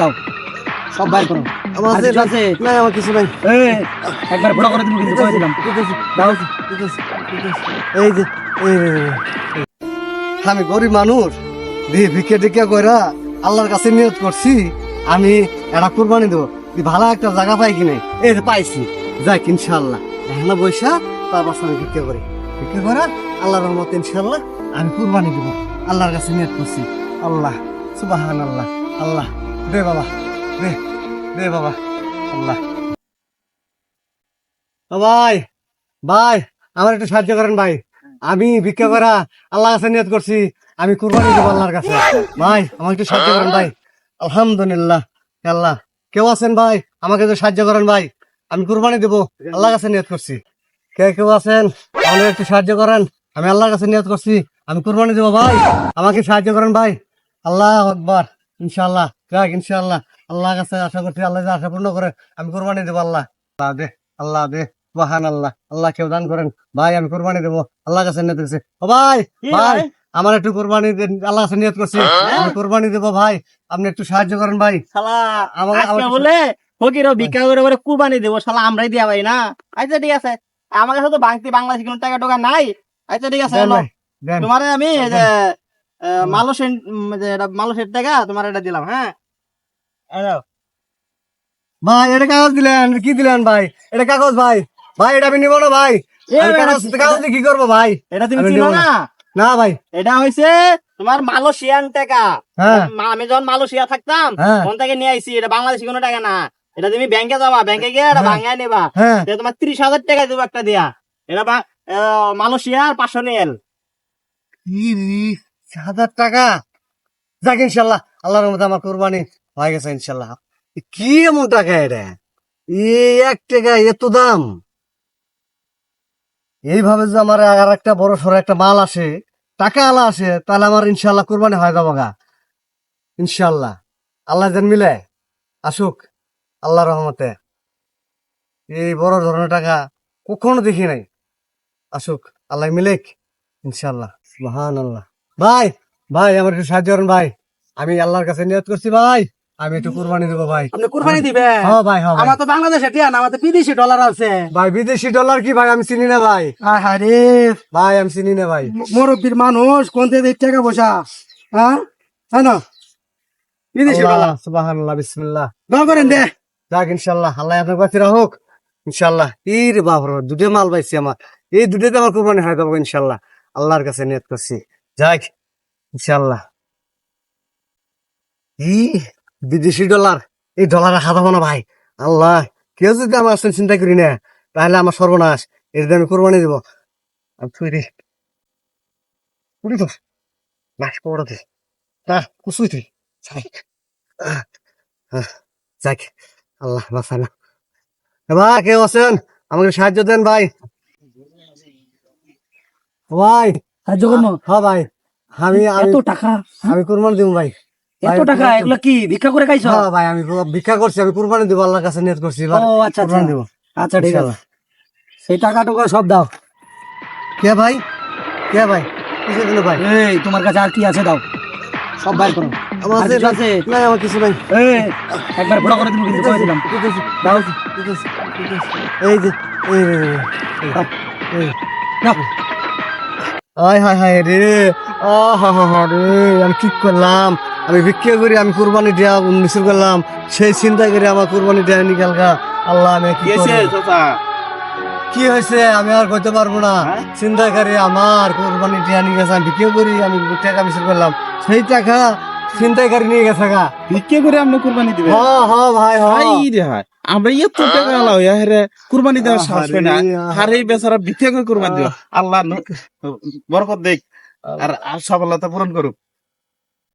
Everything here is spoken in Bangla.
দাও। সব বাইর করো। আমার আছে কিছু নাই আমার কিছু নাই। এই, একবার করে তুমি কিন্তু করে দিলাম। দাও। এই যে। আমি গরিব মানুষ। দিয়ে ভিক্ষে টিক্ষা কইরা আল্লাহর কাছে নিয়ত করছি। আমি একটা কুরবানি দেবো। ভালো একটা জায়গা পাই কিনে। এই যে পাইছি। যাক ইনশাল্লাহ এখানে বৈশা তারপর আমি ভিক্ষা করি। ভিক্ষা করা আল্লাহর রহমত ইনশাল্লাহ আমি কুরবানি দেবো। আল্লাহর কাছে নিয়ত করছি। আল্লাহ সুবাহান আল্লাহ আল্লাহ। দে বাবা, দে দে বাবা, আল্লাহ। ভাই ভাই, আমার একটু সাহায্য করেন ভাই। আমি ভিক্ষা করা আল্লাহ কাছে নিয়ত করছি, আমি কুরবানি দেবো আল্লাহর কাছে। ভাই, আমাকে একটু সাহায্য করেন ভাই। আলহামদুলিল্লাহ আল্লাহ। কেউ আছেন ভাই? আমাকে একটু সাহায্য করেন ভাই। আমি কুরবানি দেবো আল্লাহর কাছে নিয়ত করছি। কে, কেউ আছেন? আমাকে একটু সাহায্য করেন। আমি আল্লাহর কাছে নিয়ত করছি, আমি কুরবানি দেবো ভাই। আমাকে সাহায্য করেন ভাই। আল্লাহ আকবার, ইনশাআল্লাহ। যাক ইনশাআল্লাহ। আল্লাহর কাছে আশা করছি আল্লাহ যে আশা পূর্ণ করে আমি কুরবানি দেবো আল্লাহ। আল্লাহ দে আল্লাহ দে বাহান আল্লাহ আল্লাহ কেউ দান করেন। ভাই আমি কোরবানি দেবো। আল্লাহ কাছে নিয়ত করছি। ও ভাই ভাই আমার একটু কোরবানি আল্লাহ কাছে নিয়ত করছি। আমি কোরবানি দেবো ভাই। আপনি একটু সাহায্য করেন ভাই। আমাকে- বলে ফকিরও ভিক্ষা করে বলে কুরবানি দেবো শালা আমরাই দিয়া ভাই না? আচ্ছা ঠিক আছে। আমার কাছে তো বাংতি বাংলাদেশি কোনো টাকা টোকা নাই। আচ্ছা ঠিক আছে তোমারে আমি এটা মালয়েশিয়ার টাকা তোমার এটা দিলাম হ্যাঁ। ভাই এটা কাগজ দিলেন কি দিলেন ভাই? এটা কাগজ ভাই। ভাই এটা আমি নিবো না ভাই। কাগজ কি করব ভাই? এটা তুমি নেব না। না? ভাই। এটা হইছে তোমার মালয়েশিয়ান টাকা। হ্যাঁ। আমি যখন মালয়েশিয়া থাকতাম হ্যাঁ। থেকে নিয়ে আইছি। এটা বাংলাদেশি কোনো টাকা না। এটা তুমি ব্যাংকে যাবা। ব্যাংকে গিয়ে এটা। ভাঙায় নেবা। হ্যাঁ। এটা তোমার ত্রিশ হাজার টাকা দেবো একটা দিয়া। এটা মালয়েশিয়ার পাঁচশো তিরিশ হাজার টাকা। যাক ইনশাল্লাহ আল্লাহর মধ্যে আমার কোরবানি হয়ে গেছে ইনশাল্লাহ। কি এমন টাকা এটা এক টাকা এত দাম। এইভাবে যে আমার আর একটা বড় সড়ো একটা মাল আসে, টাকা আলা আসে, তাহলে আমার ইনশাল্লাহ কোরবানি হয়ে যাব গা। ইনশাল্লাহ। আল্লাহ যেন মিলে, আসুক আল্লাহ রহমতে। এই বড় ধরনের টাকা কখনো দেখি নাই। আসুক, আল্লাহ মিলেক, ইনশাল্লাহ। মহান আল্লাহ ভাই ভাই, আমার একটু সাহায্য করেন ভাই। আমি আল্লাহর কাছে নিয়ত করছি ভাই। আমি একটু কুরবানি দেবো ভাই। আপনি কুরবানি দিবে হ্যাঁ ভাই হ্যাঁ আমার তো বাংলাদেশে টিয়ান আমার তো বিদেশি ডলার আছে। ভাই বিদেশি ডলার কি ভাই? আমি চিনি না ভাই। আরে ভাই আমি চিনি না ভাই। মুরব্বীর মানুষ কোন থেকে টাকা পয়সা? হ্যাঁ? হ্যাঁ না? বিদেশি ডলার সুবহানাল্লাহ বিসমিল্লাহ। দোয়া করেন দে। যাক ইনশাল্লাহ আল্লাহ আপনার কাছে রাখুক। ইনশাল্লাহ এই রে বাবর দুটো মাল পাইছি আমার। এই দুটোতে আমার কুরবানি হয়ে যাব ইনশাল্লাহ আল্লাহর কাছে নিয়ত করছি। যাক ইনশাল্লাহ ই বিদেশি ডলার এই ডলার হাতাবো না ভাই। আল্লাহ কেউ যদি আমার আসলে চিন্তা করি না তাহলে আমার সর্বনাশ। এর দিয়ে আমি কোরবানি দিব। আমি থুই রে কুড়ি তো মাস পড়া দে না কুসুই তুই। যাক আল্লাহ বাঁচানো। ভাই কেউ আছেন? আমাকে সাহায্য দেন ভাই। ভাই সাহায্য করব? হ্যাঁ ভাই। আমি আমি এত টাকা আমি কুরবানি দিব ভাই। এত টাকা এগুলো কি ভিক্ষা করে খাইছো? হ্যাঁ ভাই আমি ভিক্ষা করছি আমি কুরবানি দিব আল্লাহর কাছে নিয়ত করছি ও আচ্ছা আচ্ছা। কুরবানি দিব। আচ্ছা ঠিক আছে। সেই টাকা টুকু সব দাও। কে ভাই? কে ভাই? এই তোমার কাছে আর কি আছে দাও। সব বাইর করো। আমার আছে আছে? নাই আমার কিছু নাই। এই একবার ফটো করে তুমি কিন্তু দিলাম। ঠিক আছে দাও ঠিক আছে ঠিক আছে এই যে এই এই। আয় হায় হায় রে। হা হা রে আমি কি করলাম। আমি বিক্রি করি আমি কুরবানি দেওয়া মিছিল করলাম। সেই চিন্তা করে আমার কুরবানি দেওয়া নিকালকা আল্লাহ আমি কি? কি হয়েছে আমি আর কইতে পারব না। হ্যাঁ? চিন্তা করে আমার কোরবানি টিয়া নিয়ে গেছে আমি বিক্রি করি আমি টাকা মিছিল করলাম। সেই টাকা চিন্তাই করে নিয়ে গেছে গা। ভিক্ষে করে আপনি কুরবানি দিবেন? হ হ ভাই হ হাই রে আমরা এত টাকা লাও হেরে কুরবানি দেওয়ার সাহস পাই না। আর এই বেচারা ভিক্ষে করে কুরবানি দিও। আল্লাহ ন- বরকত দেখ। আর আর সফলতা পূরণ করুক।